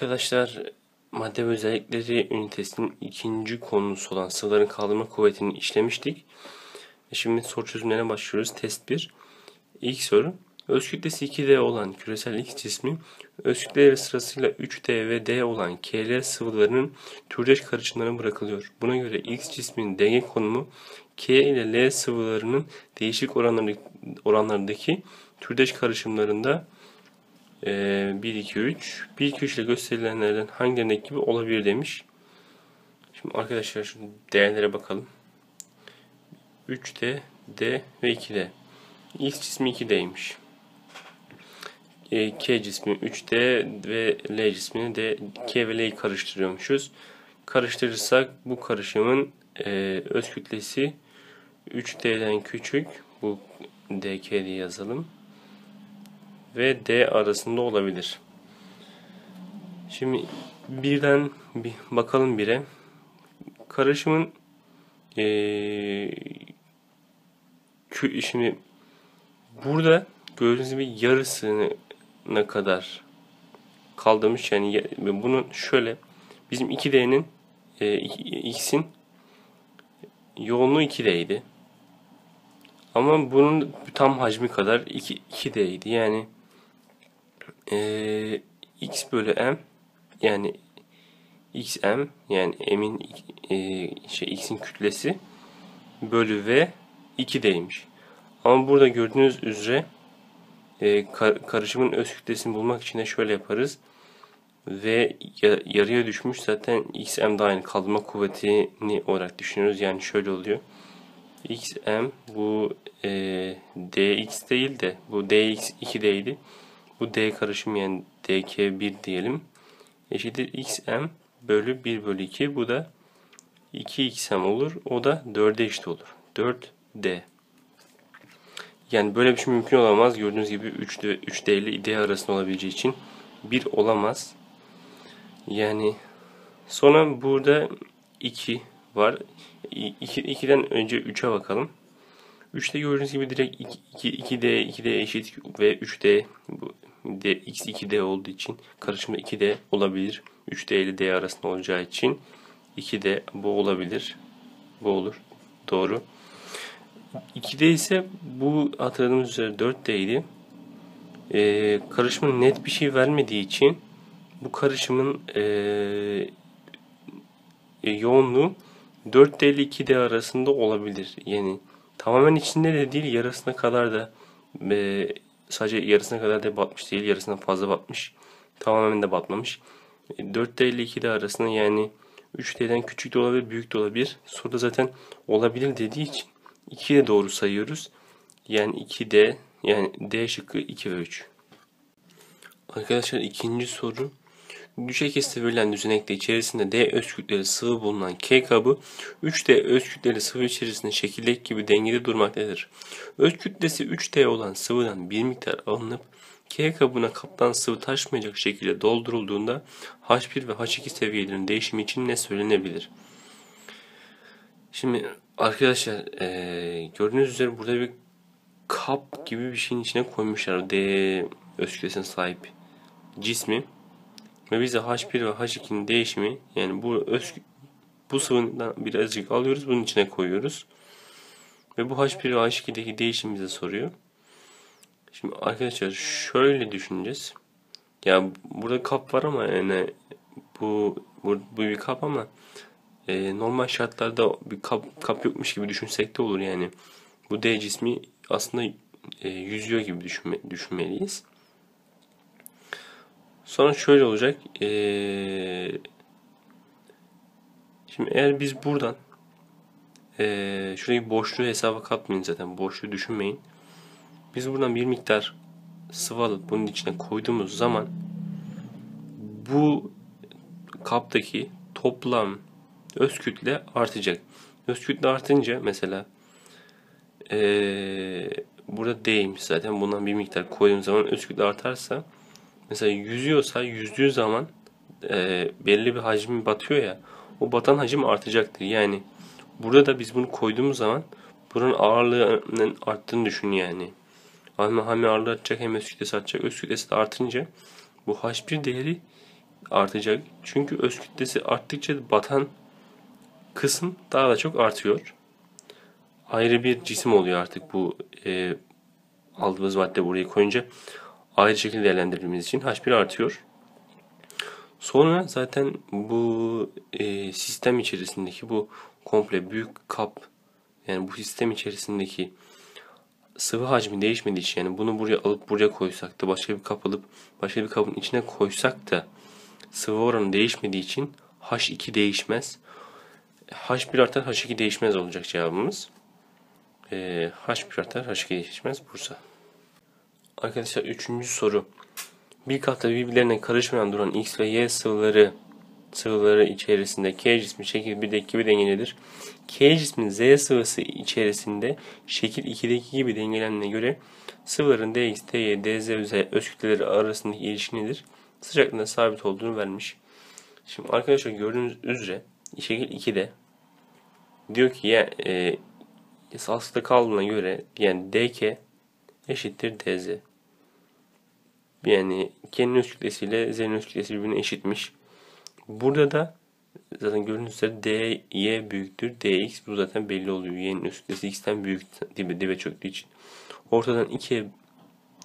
Arkadaşlar madde ve özellikleri ünitesinin ikinci konusu olan sıvıların kaldırma kuvvetini işlemiştik. Şimdi soru çözümlerine başlıyoruz. Test 1. İlk soru. Öz kütlesi 2D olan küresel X cismi öz kütleleri sırasıyla 3D ve D olan KL sıvılarının türdeş karışımlarına bırakılıyor. Buna göre X cisminin denge konumu K ile L sıvılarının değişik oranlardaki türdeş karışımlarında 1, 2, 3. 1, 2, 3 ile gösterilenlerden hangilerindeki gibi olabilir demiş. Şimdi arkadaşlar şu değerlere bakalım. 3D, D ve 2D. X cismi 2D'ymiş. E, K cismi 3D ve L cismini de K ve L'yi karıştırıyormuşuz. Karıştırırsak bu karışımın e, öz kütlesi 3D'den küçük. Bu DK diye yazalım ve D arasında olabilir. Şimdi birden bir bakalım bire. Karışımın ee, şimdi burada gördüğünüz gibi yarısına kadar kaldırmış yani bunun şöyle bizim 2D'nin e, X'in yoğunluğu 2D'ydi. Ama bunun tam hacmi kadar 2, 2D'ydi. Yani e, x bölü m yani xm yani m'in e, şey x'in kütlesi bölü v 2'deymiş. Ama burada gördüğünüz üzere e, kar, karışımın öz kütlesini bulmak için de şöyle yaparız. V yarıya düşmüş zaten xm da aynı kaldırma kuvvetini olarak düşünüyoruz. Yani şöyle oluyor. xm bu e, dx değil de bu dx 2d'ydi. Bu D karışım yani DK1 diyelim. Eşittir XM bölü 1 bölü 2. Bu da 2XM olur. O da 4'e eşit olur. 4D. Yani böyle bir şey mümkün olamaz. Gördüğünüz gibi 3D, 3D ile D arasında olabileceği için 1 olamaz. Yani sonra burada 2 var. 2, 2'den önce 3'e bakalım. 3'te gördüğünüz gibi direkt 2, 2, 2D, 2D eşit ve 3D bu D, X 2D olduğu için karışımda 2D olabilir. 3D ile D arasında olacağı için 2D bu olabilir. Bu olur. Doğru. 2D ise bu hatırladığımız üzere 4D'ydi. Ee, karışımın net bir şey vermediği için bu karışımın e, e, yoğunluğu 4D ile 2D arasında olabilir. Yani tamamen içinde de değil yarısına kadar da e, sadece yarısına kadar da batmış değil. Yarısından fazla batmış. Tamamen de batmamış. 4D ile 2D arasında yani 3D'den küçük de olabilir, büyük de olabilir. Soruda zaten olabilir dediği için 2'ye doğru sayıyoruz. Yani 2D yani D şıkkı 2 ve 3. Arkadaşlar ikinci soru Düşey kesite verilen düzenekte içerisinde D öz kütleli sıvı bulunan K kabı 3D öz kütleli sıvı içerisinde şekildeki gibi dengede durmaktadır. Öz kütlesi 3D olan sıvıdan bir miktar alınıp K kabına kaptan sıvı taşmayacak şekilde doldurulduğunda H1 ve H2 seviyelerinin değişimi için ne söylenebilir? Şimdi arkadaşlar ee, gördüğünüz üzere burada bir kap gibi bir şeyin içine koymuşlar. D öz kütlesine sahip cismi ve bize H1 ve H2'nin değişimi yani bu öz bu sıvıdan birazcık alıyoruz bunun içine koyuyoruz. Ve bu H1 ve H2'deki değişim bize soruyor. Şimdi arkadaşlar şöyle düşüneceğiz. Ya burada kap var ama yani bu bu, bu bir kap ama e, normal şartlarda bir kap, kap yokmuş gibi düşünsek de olur yani. Bu D cismi aslında e, yüzüyor gibi düşünme, düşünmeliyiz. Sonra şöyle olacak. Ee, şimdi eğer biz buradan ee, şurayı boşluğu hesaba katmayın zaten. Boşluğu düşünmeyin. Biz buradan bir miktar sıvı alıp bunun içine koyduğumuz zaman bu kaptaki toplam öz kütle artacak. Öz kütle artınca mesela ee, burada D'ymiş zaten bundan bir miktar koyduğum zaman öz kütle artarsa mesela yüzüyorsa yüzdüğü zaman e, belli bir hacmi batıyor ya o batan hacim artacaktır. Yani burada da biz bunu koyduğumuz zaman bunun ağırlığının arttığını düşün yani. Hem, hem ağırlığı artacak hem öz kütlesi artacak. Öz kütlesi de artınca bu H1 değeri artacak. Çünkü öz kütlesi arttıkça batan kısım daha da çok artıyor. Ayrı bir cisim oluyor artık bu e, aldığımız madde buraya koyunca ayrı şekilde değerlendirdiğimiz için H1 artıyor. Sonra zaten bu e, sistem içerisindeki bu komple büyük kap yani bu sistem içerisindeki sıvı hacmi değişmediği için yani bunu buraya alıp buraya koysak da başka bir kap alıp başka bir kabın içine koysak da sıvı oranı değişmediği için H2 değişmez. H1 artar H2 değişmez olacak cevabımız. Ee, H1 artar H2 değişmez Bursa. Arkadaşlar üçüncü soru. Bir kapta birbirlerine karışmayan duran X ve Y sıvıları sıvıları içerisinde K cismi şekil 1'deki gibi dengelidir. K cismin Z sıvısı içerisinde şekil 2'deki gibi dengelenene göre sıvıların dx, dy, dz üzeri öz kütleleri arasındaki ilişki nedir? Sıcaklığında sabit olduğunu vermiş. Şimdi arkadaşlar gördüğünüz üzere şekil 2'de diyor ki ya e, salsıda kaldığına göre yani dk eşittir dz. Yani K'nin öz kütlesiyle Z'nin öz kütlesi birbirine eşitmiş. Burada da zaten gördüğünüz üzere dy büyüktür dx. Bu zaten belli oluyor. Y'nin öz kütlesi x'ten büyük dibe, dibe çöktüğü için. Ortadan 2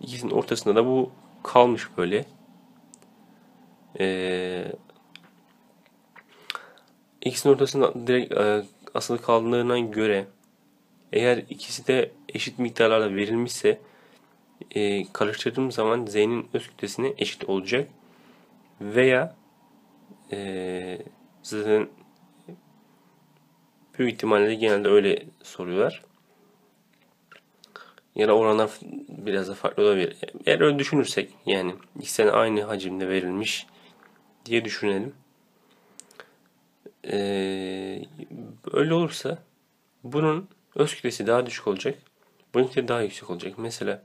ikisinin ortasında da bu kalmış böyle. Ee, ikisinin ortasında direkt e, asılı kaldığına göre eğer ikisi de eşit miktarlarda verilmişse e, karıştırdığım zaman Z'nin öz kütlesine eşit olacak. Veya e, zaten büyük ihtimalle genelde öyle soruyorlar. Ya da oranlar biraz da farklı olabilir. Eğer öyle düşünürsek yani ikisine aynı hacimde verilmiş diye düşünelim. Ee, öyle olursa bunun öz kütlesi daha düşük olacak. Bununki daha yüksek olacak. Mesela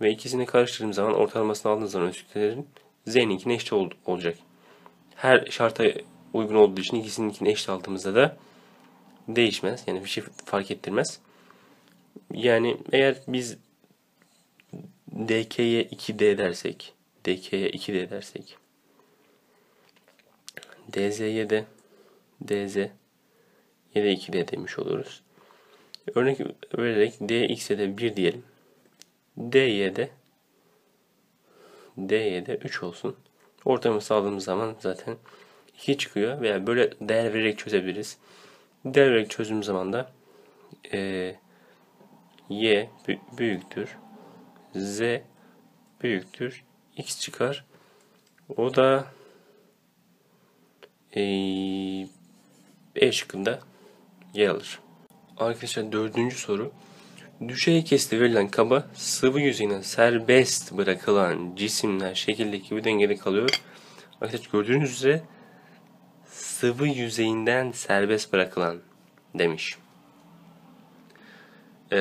ve ikisini karıştırdığım zaman ortalamasını aldığınız zaman öz kütlelerin z'ninkine eşit ol, olacak. Her şarta uygun olduğu için ikisininkini eşit aldığımızda da değişmez. Yani bir şey fark ettirmez. Yani eğer biz dk'ye 2d dersek dk'ye 2d dersek dz'ye de dz ya da 2d demiş oluruz. Örnek vererek dx'e de 1 diyelim. Dy'ye de dy'ye de 3 olsun. Ortamı sağladığımız zaman zaten 2 çıkıyor veya böyle değer vererek çözebiliriz. Değer vererek çözdüğüm zaman da e, y büyüktür z büyüktür x çıkar. O da e, E şıkkında yer alır. Arkadaşlar dördüncü soru. Düşey kesti verilen kaba sıvı yüzeyine serbest bırakılan cisimler şekildeki bir dengede kalıyor. Arkadaşlar gördüğünüz üzere sıvı yüzeyinden serbest bırakılan demiş. Ee,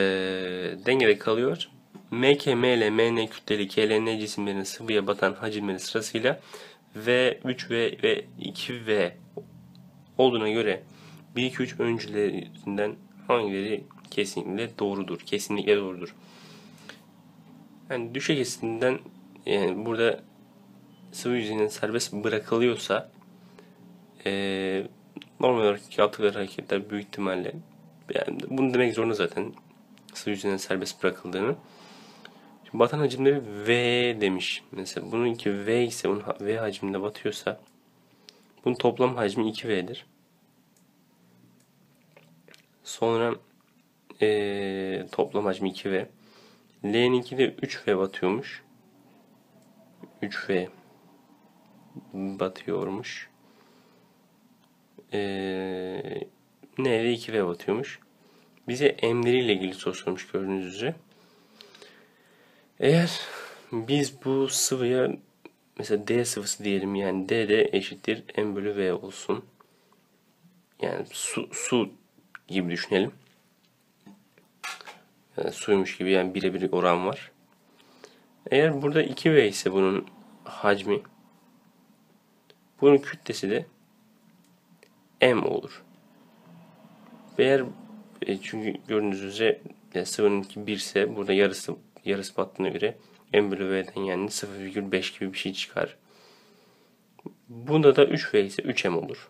dengede kalıyor. MK, ML, MN kütleli KLN cisimlerin sıvıya batan hacimleri sırasıyla V3V ve 2V olduğuna göre 1, 2, 3 öncülerinden hangileri kesinlikle doğrudur? Kesinlikle doğrudur. Yani düşey kesinden yani burada sıvı yüzeyinin serbest bırakılıyorsa e, normal olarak yaptıkları hareketler büyük ihtimalle yani bunu demek zorunda zaten sıvı yüzeyinden serbest bırakıldığını. Şimdi batan hacimleri V demiş. Mesela bununki V ise bunun V hacminde batıyorsa bunun toplam hacmi 2V'dir. Sonra ee, toplam hacmi 2V. L'ninki de 3V batıyormuş. 3V batıyormuş. Ee, N'de 2V batıyormuş. Bize M'leriyle ilgili soru sormuş gördüğünüz üzere. Eğer biz bu sıvıya mesela D sıvısı diyelim yani D de eşittir M bölü V olsun. Yani su, su gibi düşünelim. Yani suymuş gibi yani birebir oran var. Eğer burada 2V ise bunun hacmi bunun kütlesi de M olur. Eğer e, çünkü gördüğünüz üzere yani sıvının 1 ise burada yarısı yarısı battığına göre M bölü V'den yani 0,5 gibi bir şey çıkar. Bunda da 3V ise 3M olur.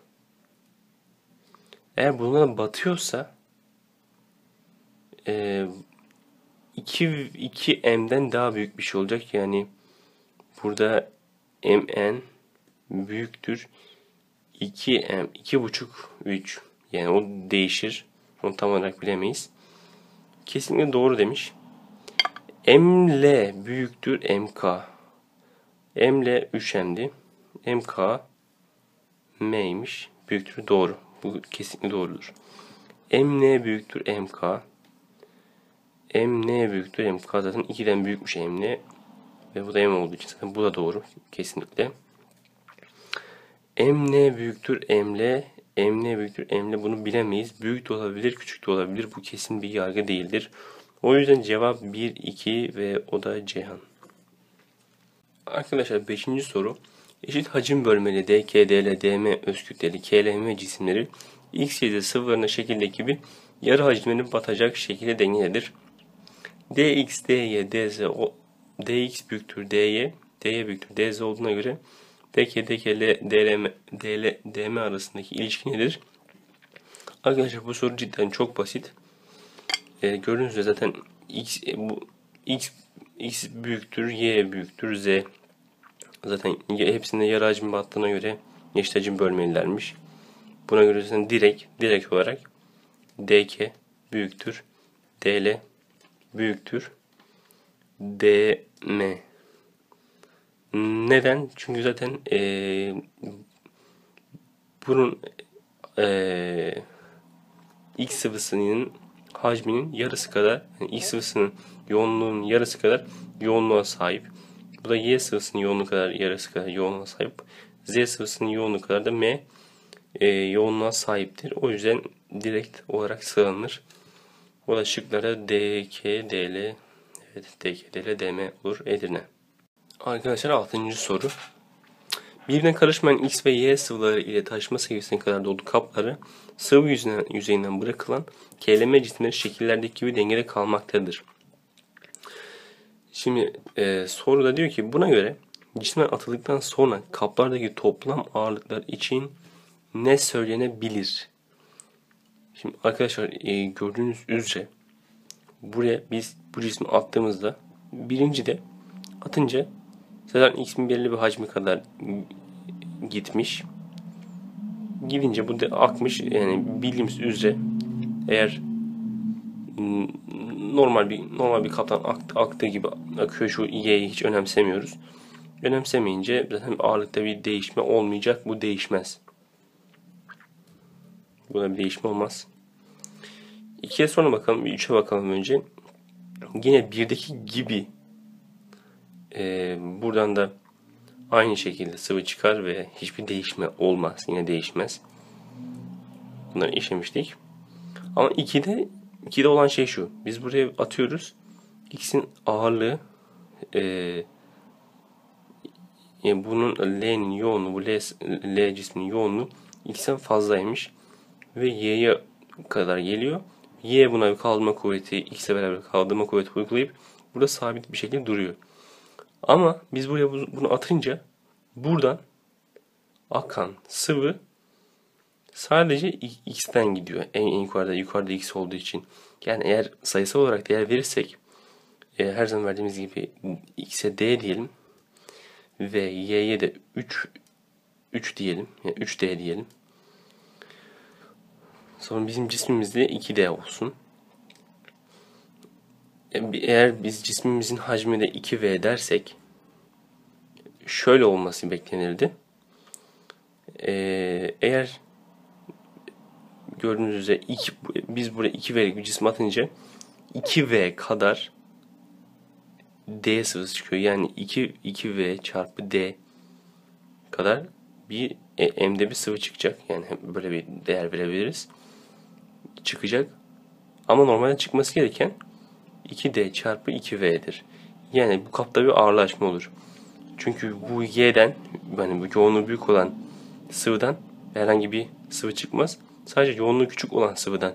Eğer bunlara batıyorsa e, 2, 2M'den daha büyük bir şey olacak. Yani burada MN büyüktür 2M 2.5 3 yani o değişir. Onu tam olarak bilemeyiz. Kesinlikle doğru demiş. ML büyüktür MK. ML 3M'di. MK M'ymiş. Büyüktür doğru. Bu kesinlikle doğrudur. MN büyüktür MK. MN büyüktür MK zaten 2'den büyükmüş MN. Ve bu da M olduğu için zaten bu da doğru. Kesinlikle. MN büyüktür ML. MN büyüktür ML bunu bilemeyiz. Büyük de olabilir, küçük de olabilir. Bu kesin bir yargı değildir. O yüzden cevap 1, 2 ve o da Ceyhan. Arkadaşlar 5. soru. Eşit hacim bölmeli D, K, D, L, D, M özkütleli KLM cisimleri X, Y, Z sıvılarına şekildeki gibi yarı hacimlerini batacak şekilde dengelidir. Dx, dy, dz, o, dx büyüktür dy, dy büyüktür dz olduğuna göre dk, dkl, dlm, dl, dm arasındaki ilişki nedir? Arkadaşlar bu soru cidden çok basit. Ee, gördüğünüz üzere zaten x, bu, x, x büyüktür, y büyüktür, z. Zaten hepsinde yarı hacim battığına göre eşit hacim bölmelilermiş. Buna göre zaten direkt, direkt olarak dk büyüktür, dl büyüktür, dm. Neden? Çünkü zaten ee, bunun ee, x sıvısının hacminin yarısı kadar, yani x sıvısının yoğunluğunun yarısı kadar yoğunluğa sahip. Bu da y sıvısının yoğunluğu kadar yarısı kadar yoğunluğa sahip. Z sıvısının yoğunluğu kadar da m e, yoğunluğa sahiptir. O yüzden direkt olarak sığınır. O da şıklara D, K, DL, evet D, K, DL, DM olur Edirne. Arkadaşlar 6. soru. Birbirine karışmayan X ve Y sıvıları ile taşma seviyesine kadar dolu kapları sıvı yüzünden, yüzeyinden bırakılan KLM cisimleri şekillerdeki gibi dengede kalmaktadır. Şimdi e, soruda diyor ki buna göre cisimler atıldıktan sonra kaplardaki toplam ağırlıklar için ne söylenebilir? Şimdi arkadaşlar e, gördüğünüz üzere buraya biz bu cismi attığımızda birinci de atınca zaten x'in belirli bir hacmi kadar gitmiş. Gidince bu da akmış. Yani bildiğimiz üzere eğer normal bir normal bir kaptan aktı, aktığı gibi akıyor şu y'yi hiç önemsemiyoruz. Önemsemeyince zaten ağırlıkta bir değişme olmayacak. Bu değişmez. Buna bir değişme olmaz. 2'ye sonra bakalım. 3'e bakalım önce. Yine 1'deki gibi e, buradan da aynı şekilde sıvı çıkar ve hiçbir değişme olmaz. Yine değişmez. Bunları işlemiştik. Ama 2'de 2'de olan şey şu. Biz buraya atıyoruz. X'in ağırlığı e, yani bunun L'nin yoğunluğu, bu L, L cisminin yoğunluğu X'ten fazlaymış ve y'ye kadar geliyor. Y buna bir kaldırma kuvveti, x'e beraber kaldırma kuvveti uygulayıp burada sabit bir şekilde duruyor. Ama biz buraya bunu atınca buradan akan sıvı sadece x'ten gidiyor. En, en yukarıda yukarıda x olduğu için. Yani eğer sayısal olarak değer verirsek e, her zaman verdiğimiz gibi x'e d diyelim ve y'ye de 3 3 diyelim. Yani 3d diyelim. Sonra bizim cismimizde 2D olsun. E, eğer biz cismimizin hacmi de 2V dersek şöyle olması beklenirdi. Ee, eğer gördüğünüz üzere iki, biz buraya 2V'lik bir cisim atınca 2V kadar D sıvısı çıkıyor. Yani 2, 2V çarpı D kadar bir e, M'de bir sıvı çıkacak. Yani böyle bir değer verebiliriz çıkacak. Ama normalde çıkması gereken 2D çarpı 2V'dir. Yani bu kapta bir ağırlaşma olur. Çünkü bu Y'den yani bu yoğunluğu büyük olan sıvıdan herhangi bir sıvı çıkmaz. Sadece yoğunluğu küçük olan sıvıdan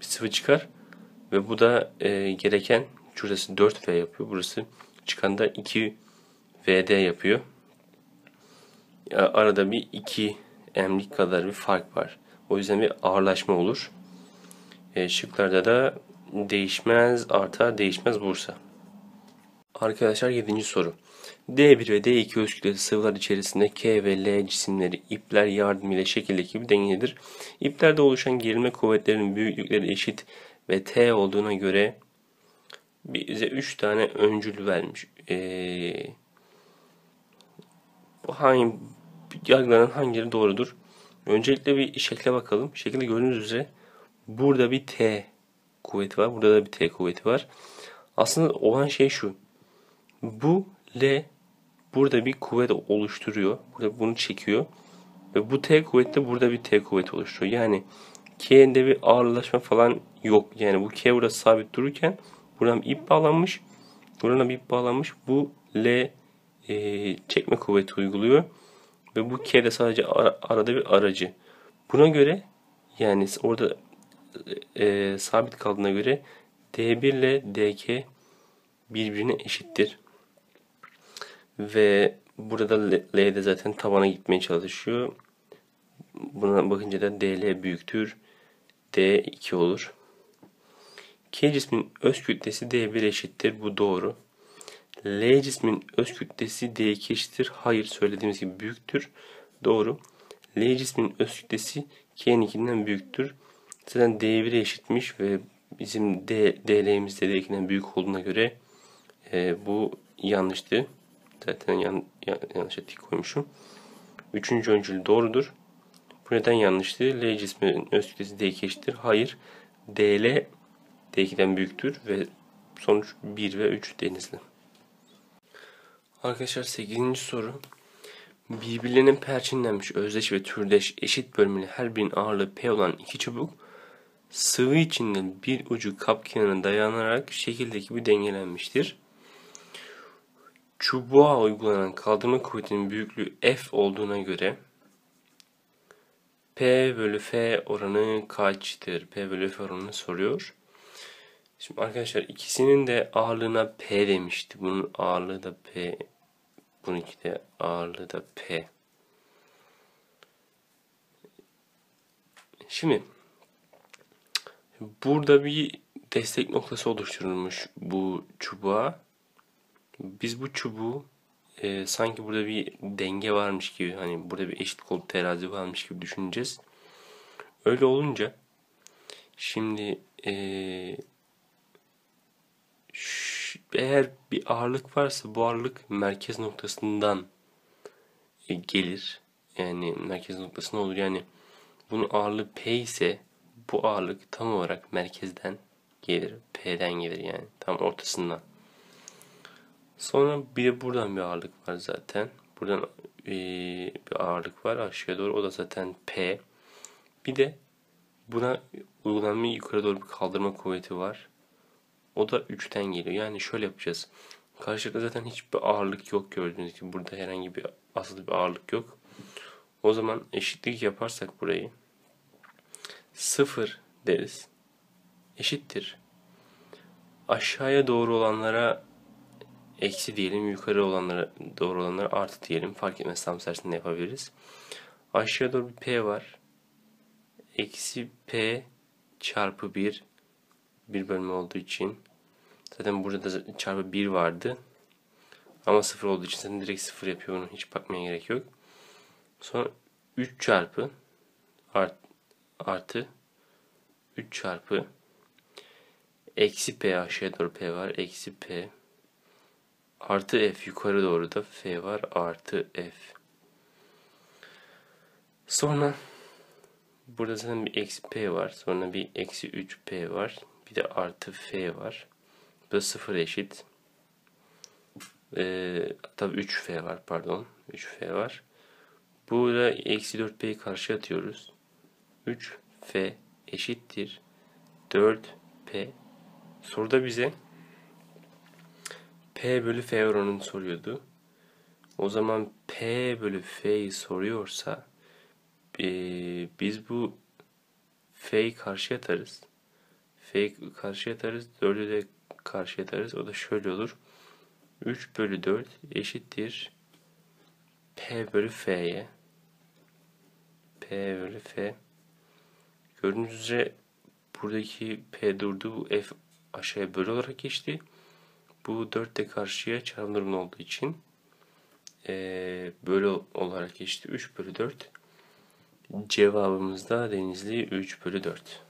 bir sıvı çıkar. Ve bu da e, gereken şurası 4V yapıyor. Burası çıkan da 2VD yapıyor. arada bir 2 emlik kadar bir fark var. O yüzden bir ağırlaşma olur. E, şıklarda da değişmez, artar, değişmez Bursa. Arkadaşlar 7. soru. D1 ve D2 öz sıvılar içerisinde K ve L cisimleri ipler yardımıyla şekildeki bir dengedir. İplerde oluşan gerilme kuvvetlerinin büyüklükleri eşit ve T olduğuna göre bize 3 tane öncül vermiş. Ee, bu hangi yargılanan hangileri doğrudur? Öncelikle bir şekle bakalım. Şekilde gördüğünüz üzere burada bir T kuvveti var. Burada da bir T kuvveti var. Aslında olan şey şu. Bu L burada bir kuvvet oluşturuyor. Burada bunu çekiyor. Ve bu T kuvveti de burada bir T kuvveti oluşturuyor. Yani K'de bir ağırlaşma falan yok. Yani bu K burada sabit dururken buradan bir ip bağlanmış. Buradan bir ip bağlanmış. Bu L e, çekme kuvveti uyguluyor. Ve bu K de sadece ara, arada bir aracı. Buna göre yani orada e, sabit kaldığına göre D1 ile DK birbirine eşittir. Ve burada L de zaten tabana gitmeye çalışıyor. Buna bakınca da DL büyüktür. D2 olur. K cismin öz kütlesi D1 eşittir. Bu doğru. L cismin öz kütlesi D2 eşittir. Hayır söylediğimiz gibi büyüktür. Doğru. L cismin öz kütlesi K'ninkinden büyüktür. Zaten D1'e eşitmiş ve bizim D, DL'miz de D2'den büyük olduğuna göre e, bu yanlıştı. Zaten yan, yan, yanlış etik koymuşum. Üçüncü öncül doğrudur. Bu neden yanlıştı? L cisminin öz kütlesi D2 eşittir. Hayır. DL D2'den büyüktür ve sonuç 1 ve 3 denizli. Arkadaşlar 8. soru. Birbirlerinin perçinlenmiş özdeş ve türdeş eşit bölümlü her birinin ağırlığı P olan iki çubuk sıvı içinde bir ucu kap kenarına dayanarak şekildeki bir dengelenmiştir. Çubuğa uygulanan kaldırma kuvvetinin büyüklüğü F olduğuna göre P bölü F oranı kaçtır? P bölü F oranını soruyor. Şimdi arkadaşlar ikisinin de ağırlığına P demişti. Bunun ağırlığı da P. Bununki de ağırlığı da P. Şimdi burada bir destek noktası oluşturulmuş bu çubuğa. Biz bu çubuğu e, sanki burada bir denge varmış gibi hani burada bir eşit kol terazi varmış gibi düşüneceğiz. Öyle olunca şimdi e, eğer bir ağırlık varsa bu ağırlık merkez noktasından e, gelir. Yani merkez noktası ne olur? Yani bunun ağırlığı P ise bu ağırlık tam olarak merkezden gelir. P'den gelir yani. Tam ortasından. Sonra bir de buradan bir ağırlık var zaten. Buradan e, bir ağırlık var aşağıya doğru. O da zaten P. Bir de buna uygulanan yukarı doğru bir kaldırma kuvveti var. O da 3'ten geliyor. Yani şöyle yapacağız. Karşılıklı zaten hiçbir ağırlık yok gördüğünüz gibi. Burada herhangi bir asıl bir ağırlık yok. O zaman eşitlik yaparsak burayı 0 deriz. Eşittir. Aşağıya doğru olanlara eksi diyelim. Yukarı olanlara doğru olanlara artı diyelim. Fark etmez tam tersini yapabiliriz. Aşağıya doğru bir P var. Eksi P çarpı 1 bir bölme olduğu için zaten burada da çarpı 1 vardı. Ama 0 olduğu için zaten direkt 0 yapıyor bunu. Hiç bakmaya gerek yok. Sonra 3 çarpı art, artı 3 çarpı eksi p aşağıya doğru p var. Eksi p artı f yukarı doğru da f var. Artı f. Sonra burada zaten bir eksi p var. Sonra bir eksi 3p var. Bir de artı f var. Bu da 0 eşit. Ee, tabii 3f var pardon. 3f var. Burada eksi 4p'yi karşı atıyoruz. 3f eşittir 4p. Soruda bize p bölü f oranını soruyordu. O zaman p bölü f'yi soruyorsa e, biz bu f'yi karşı atarız. F'yi karşı atarız. 4'ü de karşı atarız. O da şöyle olur. 3 bölü 4 eşittir P bölü F'ye. P bölü F. Gördüğünüz üzere buradaki P durdu. F aşağıya bölü olarak geçti. Bu 4 de karşıya çarpım durumu olduğu için eee bölü olarak geçti. 3 bölü 4. Cevabımız da Denizli 3 bölü 4.